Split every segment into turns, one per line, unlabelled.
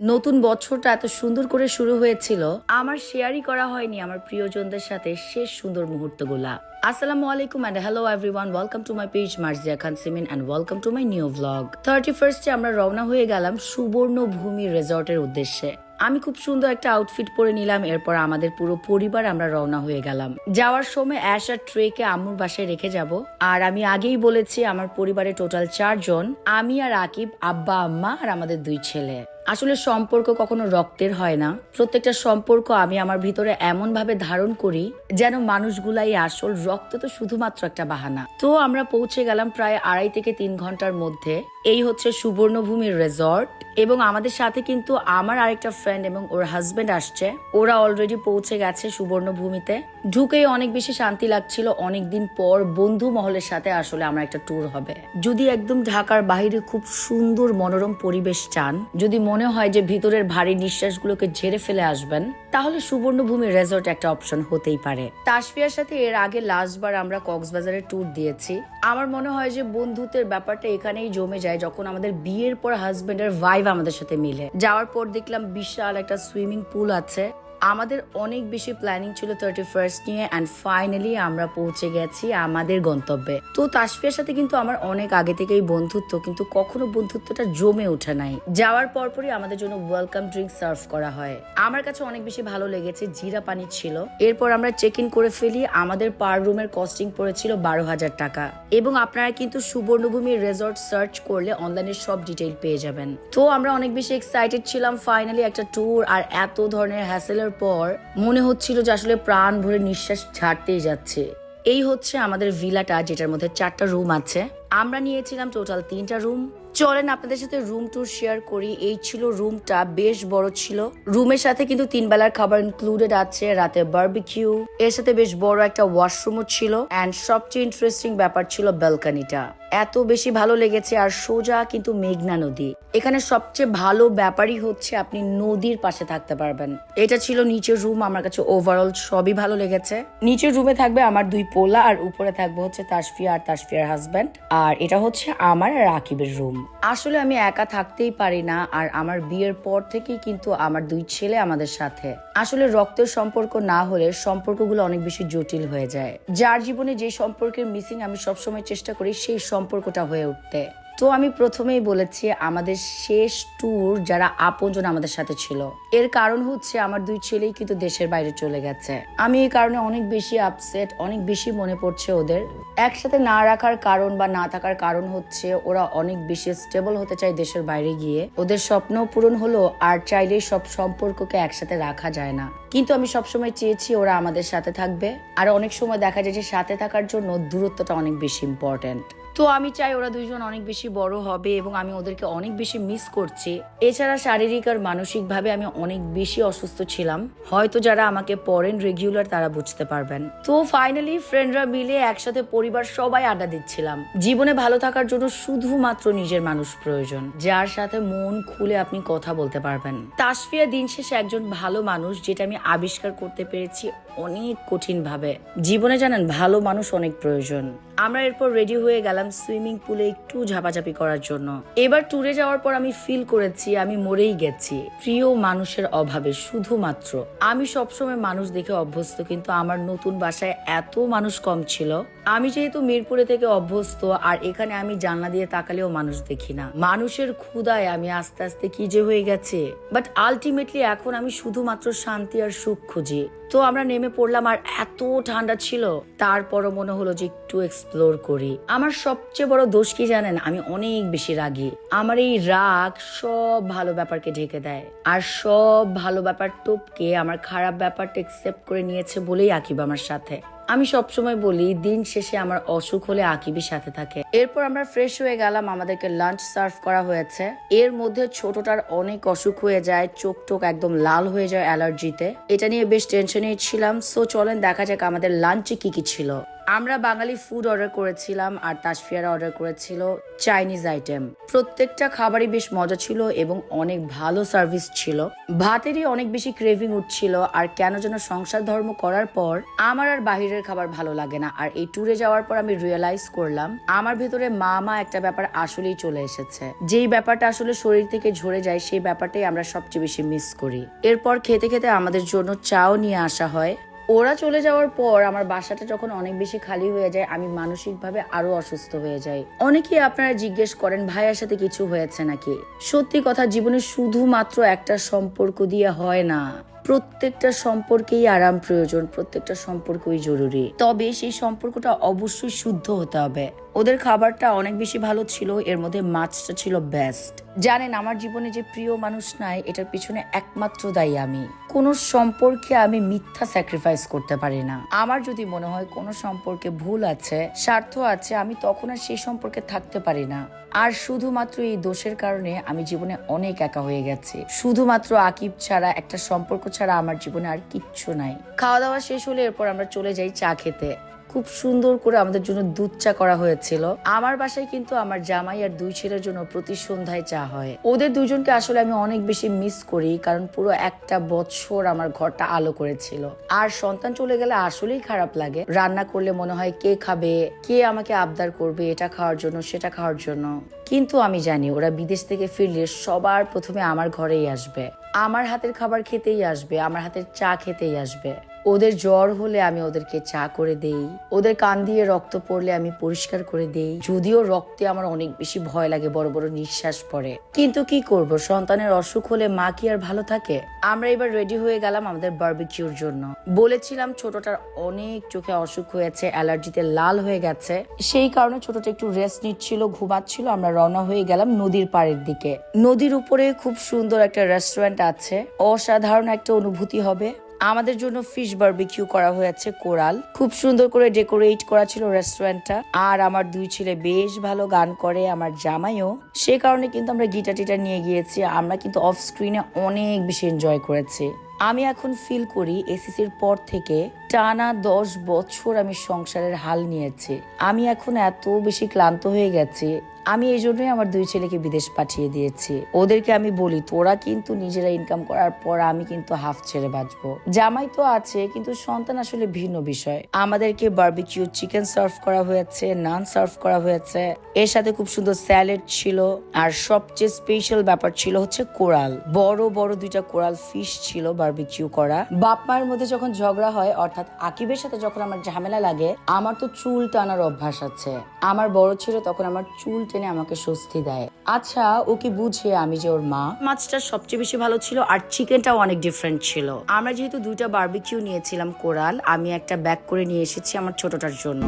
নতুন বছরটা এত সুন্দর করে শুরু হয়েছিল। আমার শেয়ারই করা হয়নি আমার প্রিয়জনদের সাথে শেষ সুন্দর মুহূর্তগুলা। আসসালামু আলাইকুম and hello everyone welcome to my page Marzia Khan Simin and welcome to my new vlog thirty ফার্স্টে আমরা রওনা হয়ে গেলাম সুবর্ণভূমি রেজর্টের উদ্দেশ্যে। আমি খুব সুন্দর একটা আউটফিট পরে নিলাম, এরপর আমাদের পুরো পরিবার আমরা রওনা হয়ে গেলাম। যাওয়ার সময় অ্যাশ আর ট্রেকে আম্মুর বাসায় রেখে যাব। আর আমি আগেই বলেছি আমার পরিবারে টোটাল চারজন, আমি আর আকিব, আব্বা, আম্মা আর আমাদের দুই ছেলে। আসলে সম্পর্ক কখনো রক্তের হয় না। প্রত্যেকটা সম্পর্ক আমি আমার ভিতরে এমনভাবে ধারণ করি যেন মানুষগুলাই আসল রক্ত তো শুধুমাত্র একটা বাহানা। তো আমরা পৌঁছে গেলাম প্রায় আড়াই থেকে তিন ঘণ্টার মধ্যে। এই হচ্ছে সুবর্ণভূমির রেজর্ট এবং আমাদের সাথে কিন্তু আমার আরেকটা ফ্রেন্ড এবং ওর হাজবেন্ড আসছে। ওরা অলরেডি পৌঁছে গেছে সুবর্ণভূমিতে। ঢুকেই অনেক বেশি শান্তি লাগছিল। অনেকদিন পর বন্ধু মহলের সাথে আসলে আমার একটা ট্যুর হবে। যদি একদম ঢাকার বাহিরে খুব সুন্দর মনোরম পরিবেশ চান, যদি মনে হয় যে ভিতরের ভারী নিঃশ্বাসগুলোকে ঝেড়ে ফেলে আসবেন তাহলে সুবর্ণভূমি রেজর্ট একটা অপশন হতেই পারে। তাসফিয়ার সাথে এর আগে লাস্টবার আমরা কক্সবাজারে ট্যুর দিয়েছি। আমার মনে হয় যে বন্ধুত্বের ব্যাপারটা এখানেই জমে যায় যখন আমাদের বিয়ের পর হাজবেন্ডের ভাইভ আমাদের সাথে মিলে। যাওয়ার পর দেখলাম বিশাল একটা সুইমিং পুল আছে। আমাদের অনেক বেশি প্ল্যানিং ছিল থার্টি ফার্স্ট নিয়ে অ্যান্ড ফাইনালি আমরা পৌঁছে গেছি আমাদের গন্তব্যে। তো তাসফিয়ার সাথে কিন্তু আমার অনেক আগে থেকেই বন্ধুত্ব, কিন্তু কখনো বন্ধুত্বটা জমে ওঠে নাই। যাওয়ার পরপরই আমাদের জন্য ওয়েলকাম ড্রিঙ্ক সার্ভ করা হয়। আমার কাছে অনেক বেশি ভালো লেগেছে, জিরা পানি ছিল। এরপর আমরা চেক ইন করে ফেলি, আমাদের পার রুমের কস্টিং পড়েছিল বারো হাজার টাকা। এবং আপনারা কিন্তু সুবর্ণভূমি রেজর্ট সার্চ করলে অনলাইনে সব ডিটেইল পেয়ে যাবেন। তো আমরা অনেক বেশি এক্সাইটেড ছিলাম ফাইনালি একটা ট্যুর আর এত ধরনের হ্যাসেলের পর মনে হচ্ছিল যে আসলে প্রাণ ভরে নিঃশ্বাস ছাড়তেই যাচ্ছে। এই হচ্ছে আমাদের ভিলাটা যেটার মধ্যে চারটা রুম আছে। আমরা নিয়েছিলাম টোটাল তিনটা রুম। চলেন আপনাদের সাথে রুম ট্যুর শেয়ার করি। এই ছিল রুমটা, বেশ বড় ছিল। রুমের সাথে কিন্তু তিন বেলার খাবার ইনক্লুডেড আছে, রাতে বার্বিকিউ এর সাথে বেশ বড় একটা ওয়াশরুমও ছিল। অ্যান্ড সবচেয়ে ইন্টারেস্টিং ব্যাপার ছিল ব্যালকানিটা এত বেশি ভালো লেগেছে আর সোজা কিন্তু মেঘনা নদী। এখানে সবচেয়ে ভালো ব্যাপারই হচ্ছে আপনি নদীর পাশে থাকতে পারবেন। এটা ছিল নিচের রুম আমার কাছে ওভারঅল সবই ভালো লেগেছে। নিচের রুমে থাকবে আমার দুই পোলা আর উপরে থাকবে হচ্ছে তাসফিয়া আর তাসফিয়ার হাজব্যান্ড আর এটা হচ্ছে আমার আর আকিবের রুম আসলে আমি একা থাকতেই পারি না আর আমার বিয়ের পর থেকেই কিন্তু আমার দুই ছেলে আমাদের সাথে। আসলে রক্তের সম্পর্ক না হলে সম্পর্কগুলো অনেক বেশি জটিল হয়ে যায়। যার জীবনে যে সম্পর্কের মিসিং আমি সবসময় চেষ্টা করি, সেই সম্পর্কটা হয়ে উঠতে। তো আমি প্রথমেই বলেছি, আমাদের শেষ ট্যুর যারা আপনজন আমাদের সাথে ছিল। এর কারণ হচ্ছে আমার দুই ছেলেই কিন্তু দেশের বাইরে চলে গেছে। আমি এই কারণে অনেক বেশি আপসেট অনেক বেশি মনে পড়ছে ওদের। একসাথে না রাখার কারণ বা না থাকার কারণ হচ্ছে ওরা অনেক বেশি স্টেবল হতে চায় দেশের বাইরে গিয়ে। ওদের স্বপ্ন পূরণ হলো, আর চাইলেই সব সম্পর্ককে একসাথে রাখা যায় না। কিন্তু আমি সবসময় চেয়েছি ওরা আমাদের সাথে থাকবে। আর অনেক সময় দেখা যায় যে সাথে থাকার জন্য দূরত্বটা অনেক বেশি ইম্পর্ট্যান্ট তো আমি চাই ওরা দুজন অনেক বেশি বড় হবে এবং আমি ওদেরকে অনেক বেশি মিস করছি। এছাড়া শারীরিক আর মানসিকভাবে আমি অনেক বেশি অসুস্থ ছিলাম। হয়তো যারা আমাকে পড়েন রেগুলার তারা বুঝতে পারবেন। তো ফাইনালি ফ্রেন্ডরা মিলে একসাথে পরিবার সবাই আড্ডা দিচ্ছিলাম। জীবনে ভালো থাকার জন্য শুধুমাত্র নিজের মানুষ প্রয়োজন। যার সাথে মন খুলে আপনি কথা বলতে পারবেন। তাসফিয়া দিন শেষে একজন ভালো মানুষ যেটা আমি আবিষ্কার করতে পেরেছি অনেক কঠিন ভাবে জীবনে জানেন, ভালো মানুষ অনেক প্রয়োজন। আমরা এরপর রেডি হয়ে গেলাম সুইমিং পুলে একটু ঝাপাঝাপি করার জন্য। এবার ট্যুরে যাওয়ার পর আমি ফিল করেছি, আমি মরেই গেছি। প্রিয় মানুষের অভাবে শুধুমাত্র। আমি সবসময় মানুষ দেখে অভ্যস্ত, কিন্তু আমার নতুন বাসায় এত মানুষ কম ছিল। আমি যেহেতু মিরপুরে থেকে অভ্যস্ত, আর এখানে আমি জানলা দিয়ে তাকালেও মানুষ দেখি না। মানুষের ক্ষুদায় আমি আস্তে আস্তে কি যে হয়ে গেছে। বাট আলটিমেটলি এখন আমি শুধুমাত্র শান্তি আর সুখ খুঁজি। তো আমরা নেমে পড়লাম আর এত ঠান্ডা ছিল। তারপরও মনে হলো যে একটু এক্সপ্লোর করি। আমার সবচেয়ে বড় দোষ কি জানেন? আমি অনেক বেশি রাগি। আমার এই রাগ সব ভালো ব্যাপারকে ঢেকে দেয়। আর সব ভালো ব্যাপার টোপকে আমার খারাপ ব্যাপারটা একসেপ্ট করে নিয়েছে বলেই আঁকিব আমার সাথে। আমি সবসময় বলি, দিন শেষে আমার অসুখ হলে আকিবের সাথে থাকে। এরপর আমরা ফ্রেশ হয়ে গেলাম, আমাদেরকে লাঞ্চ সার্ভ করা হয়েছে। এর মধ্যে ছোটটার অনেক অসুখ হয়ে যায়, চোখ টোক একদম লাল হয়ে যায় অ্যালার্জিতে এটা নিয়ে বেশ টেনশনে ছিলাম। সো চলেন দেখা যাক আমাদের লাঞ্চে কি কি ছিল। আমরা বাঙালি ফুড অর্ডার করেছিলাম আর তাসফিয়ারা অর্ডার করেছিল চাইনিজ আইটেম প্রত্যেকটা খাবারই বেশ মজা ছিল এবং অনেক ভালো সার্ভিস ছিল। ভাতেরই অনেক বেশি ক্রেভিং উঠছিল আর কেন যেন সংসার ধর্ম করার পর আমার আর বাহিরের খাবার ভালো লাগে না। আর এই ট্যুরে যাওয়ার পর আমি রিয়েলাইজ করলাম, আমার ভেতরে মা মা একটা ব্যাপার আসলেই চলে এসেছে। যেই ব্যাপারটা আসলে শরীর থেকে ঝরে যায়, সেই ব্যাপারটাই আমরা সবচেয়ে বেশি মিস করি। এরপর খেতে খেতে আমাদের জন্য চাও নিয়ে আসা হয়। ওরা চলে যাওয়ার পর আমার বাসাটা যখন অনেক বেশি খালি হয়ে যায়, আমি মানসিকভাবে আরও অসুস্থ হয়ে যাই। অনেকেই আপনারা জিজ্ঞেস করেন, ভাইয়ার সাথে কিছু হয়েছে নাকি? সত্যি কথা, জীবনে শুধুমাত্র একটা সম্পর্ক দিয়ে হয় না। প্রত্যেকটা সম্পর্কেই আরাম প্রয়োজন, প্রত্যেকটা সম্পর্কই জরুরি। তবে সেই সম্পর্কটা অবশ্যই শুদ্ধ হতে হবে। ওদের খাবারটা অনেক বেশি ভালো ছিল, এর মধ্যে মাছটা ছিল বেস্ট জানেন, আমার জীবনে যে প্রিয় মানুষ নাই, এটার পিছনে একমাত্র দায়ী আমি। কোনো সম্পর্কে আমি মিথ্যা স্যাক্রিফাইস করতে পারি না। আমার যদি মনে হয় কোনো সম্পর্কে ভুল আছে, স্বার্থ আছে, আমি তখন আর সেই সম্পর্কে থাকতে পারি না। আর শুধুমাত্র এই দোষের কারণে আমি জীবনে অনেক একা হয়ে গেছি। শুধুমাত্র আকিব ছাড়া, একটা সম্পর্ক ছাড়া আমার জীবনে আর কিচ্ছু নাই। খাওয়া দাওয়া শেষ হলে এরপর আমরা চলে যাই চা খেতে। খুব সুন্দর করে আমাদের জন্য দুধ চা করা হয়েছিল। আমার বাসায় কিন্তু আমার জামাই আর দুই ছেলের জন্য প্রতি সন্ধ্যায় চা হয়। ওদের দুজনকে আসলে আমি অনেক বেশি মিস করি, কারণ পুরো একটা বছর আমার ঘরটা আলো করেছিল। আর সন্তান চলে গেলে আসলেই খারাপ লাগে। রান্না করলে মনে হয় কে খাবে, কে আমাকে আবদার করবে, এটা খাওয়ার জন্য, সেটা খাওয়ার জন্য। কিন্তু আমি জানি, ওরা বিদেশ থেকে ফিরলে সবার প্রথমে আমার ঘরেই আসবে। আমার হাতের খাবার খেতেই আসবে, আমার হাতের চা খেতেই আসবে। ওদের জ্বর হলে আমি ওদেরকে চা করে দেই। ওদের কান দিয়ে রক্ত পড়লে আমি পরিষ্কার করে দেই। যদিও রক্তে আমার অনেক বেশি ভয় লাগে, বড় বড় নিঃশ্বাস পড়ে। কিন্তু কি করব? সন্তানের অসুখ হলে মা কি আর ভালো থাকে? আমরা এবার রেডি হয়ে গেলাম আমাদের বারবিকিউর জন্য। বলেছিলাম ছোটটার অনেক চোখে অসুখ হয়েছে অ্যালার্জিতে লাল হয়ে গেছে। সেই কারণে ছোটটা একটু রেস্ট নিচ্ছিল, ঘুমাচ্ছিল। আমরা রওনা হয়ে গেলাম নদীর পাড়ের দিকে। নদীর উপরে খুব সুন্দর একটা রেস্টুরেন্ট আছে। অসাধারণ একটা অনুভূতি হবে। আমাদের জন্য ফিশ বারবিকিউ করা হয়েছে কোরাল। খুব সুন্দর করে ডেকোরেট করা ছিল রেস্টুরেন্টটা আর আমার দুই ছেলে বেশ ভালো গান করে, আমার জামাইও। সে কারণে কিন্তু আমরা গিটার টিটার নিয়ে গিয়েছি, আমরা কিন্তু অফ স্ক্রিনে অনেক বেশি এনজয় করেছি। আমি এখন ফিল করি এসিসির পর থেকে টানা দশ বছর আমি সংসারের হাল নিয়েছি। আমি এখন এত বেশি ক্লান্ত হয়ে গেছি আমি এই জন্যই আমার দুই ছেলেকে বিদেশ পাঠিয়ে দিয়েছি। ওদেরকে আমি বলি, তোরা কিন্তু নিজেরা ইনকাম করার পর আমি কিন্তু হাফ ছেড়ে বাঁচবো। জামাই তো আছে, কিন্তু সন্তান আসলে ভিন্ন বিষয়। আমাদেরকে বার্বিকিউ চিকেন সার্ভ করা হয়েছে নান সার্ভ করা হয়েছে। এর সাথে খুব সুন্দর স্যালাড ছিল, আর সবচেয়ে স্পেশাল ব্যাপার ছিল হচ্ছে কোরাল। বড় বড় দুইটা কোরাল ফিশ ছিল বার্বিকিউ করা। বাপ মায়ের মধ্যে যখন ঝগড়া হয়, অর্থাৎ আকিবের সাথে যখন আমার ঝামেলা লাগে, আমার তো চুল টানার অভ্যাস আছে। আমার বড় ছিল তখন আমার চুল টেনে আমাকে স্বস্তি দেয়। আচ্ছা ও কি বুঝে আমি যে ওর মা? মাছটা সবচেয়ে বেশি ভালো ছিল আর চিকেনটাও অনেক ডিফারেন্ট ছিল। আমরা যেহেতু দুইটা বার্বিকিউ নিয়েছিলাম কোরাল, আমি একটা ব্যাগ করে নিয়ে এসেছি আমার ছোটটার জন্য।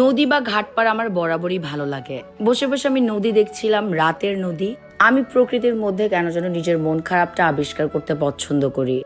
নদী বা ঘাট পার আমার বরাবরই ভালো লাগে। বসে বসে আমি নদী দেখছিলাম, রাতের নদী। আমি প্রকৃতির মধ্যে কেন যেন নিজের মন খারাপটা আবিষ্কার করতে পছন্দ করি।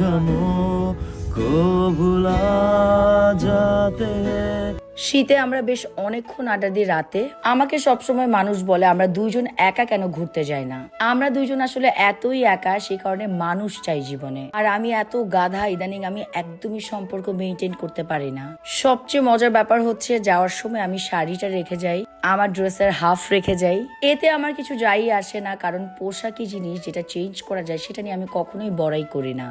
गमों को भुला जाते हैं
শীতে আমরা বেশ অনেকক্ষণ আড্ডা দিই রাতে। আমাকে সবসময় মানুষ বলে আমরা দুইজন একা কেন ঘুরতে যাই না? আমরা দুইজন আসলে এতই একা সেই কারণে মানুষ চাই জীবনে। আর আমি এত গাধা ইদানিং আমি একদমই সম্পর্ক মেনটেন করতে পারি না। সবচেয়ে মজার ব্যাপার হচ্ছে যাওয়ার সময় আমি শাড়িটা রেখে যাই আমার ড্রেসের হাফ রেখে যাই। এতে আমার কিছু যাই আসে না কারণ পোশাকি জিনিস যেটা চেঞ্জ করা যায় সেটা নিয়ে আমি কখনোই বড়াই করি না।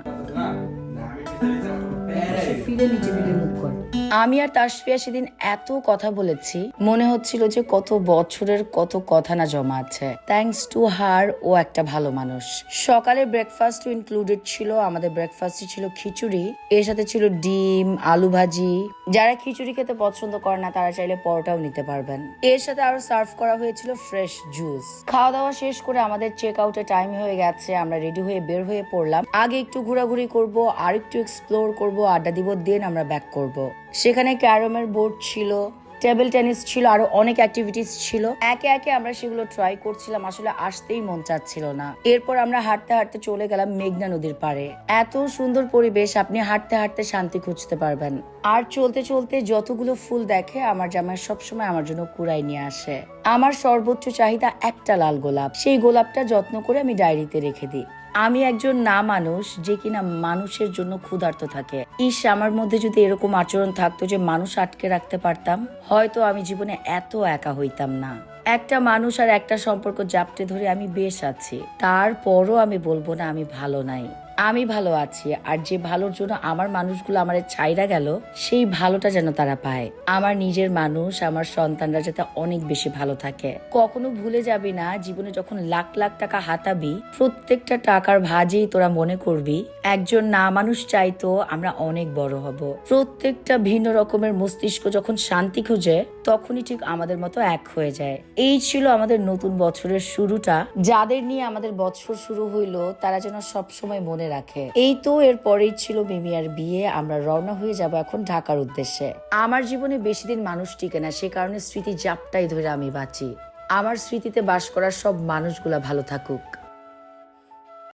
আমি আর তাসফিয়া সেদিন এত কথা বলেছি, মনে হচ্ছিল যে কত বছরের কত কথা না জমা আছে। থ্যাংকস টু হার ও একটা ভালো মানুষ। সকালে ব্রেকফাস্ট ইনক্লুডেড ছিল, আমাদের ব্রেকফাস্টে ছিল খিচুড়ি, এর সাথে ছিল ডিম, আলু ভাজি যারা খিচুড়ি খেতে পছন্দ করে না, তারা চাইলে পরোটাও নিতে পারবেন। এর সাথে আরও সার্ভ করা হয়েছিল ফ্রেশ জুস। খাওয়া দাওয়া শেষ করে আমাদের চেক আউটের টাইম হয়ে গেছে, আমরা রেডি হয়ে বের হয়ে পড়লাম। আগে একটু ঘোরাঘুরি করব আর একটু এক্সপ্লোর করব, আড্ডা দিব দেন আমরা ব্যাক করব। সেখানে ক্যারমের বোর্ড ছিল টেবিল টেনিস ছিল, আরও অনেক অ্যাক্টিভিটিস ছিল। একে একে আমরা সেগুলো ট্রাই করছিলাম, আসলে আসতেই মন চাচ্ছিল না। এরপর আমরা হাঁটতে হাঁটতে চলে গেলাম মেঘনা নদীর পাড়ে। এত সুন্দর পরিবেশ, আপনি হাঁটতে হাঁটতে শান্তি খুঁজতে পারবেন। আর চলতে চলতে যতগুলো ফুল দেখে, আমার জামাই সবসময় আমার জন্য কুড়াই নিয়ে আসে। আমার সর্বোচ্চ চাহিদা একটা লাল গোলাপ। সেই গোলাপটা যত্ন করে আমি ডায়েরিতে রেখে দিই। আমি একজন না মানুষ যে কিনা মানুষের জন্য ক্ষুধার্ত থাকে। ইস, আমার মধ্যে যদি এরকম আচরণ থাকতো যে মানুষ আটকে রাখতে পারতাম, হয়তো আমি জীবনে এত একা হইতাম না। একটা মানুষ আর একটা সম্পর্ক জাপটে ধরে আমি বেশ আছি। তারপরও আমি বলব না আমি ভালো নাই। আমি ভালো আছি, আর যে ভালোর জন্য আমার মানুষগুলো আমার ছাইরা গেল, সেই ভালোটা যেন তারা পায়। আমার নিজের মানুষ, আমার সন্তানরা যাতে অনেক বেশি ভালো থাকে। কখনো ভুলে যাবি না, জীবনে যখন লাখ লাখ টাকা হাতাবি, প্রত্যেকটা টাকার ভাজেই তোরা মনে করবি, একজন না মানুষ চাইতো আমরা অনেক বড় হব। প্রত্যেকটা ভিন্ন রকমের মস্তিষ্ক যখন শান্তি খুঁজে, তখনই ঠিক আমাদের মতো এক হয়ে যায়। এই ছিল আমাদের নতুন বছরের শুরুটা। যাদের নিয়ে আমাদের বছর শুরু হইল, তারা যেন সব সময় মনে রাখে। এই তো এর পরেই ছিল মিমি আর বিয়ে। আমরা রওনা হয়ে যাব এখন ঢাকার উদ্দেশ্যে। আমার জীবনে বেশি দিন মানুষ টিকে না, সে কারণে স্মৃতি জাপটাই ধরে আমি বাঁচি। আমার স্মৃতিতে বাস করার সব মানুষগুলা ভালো থাকুক।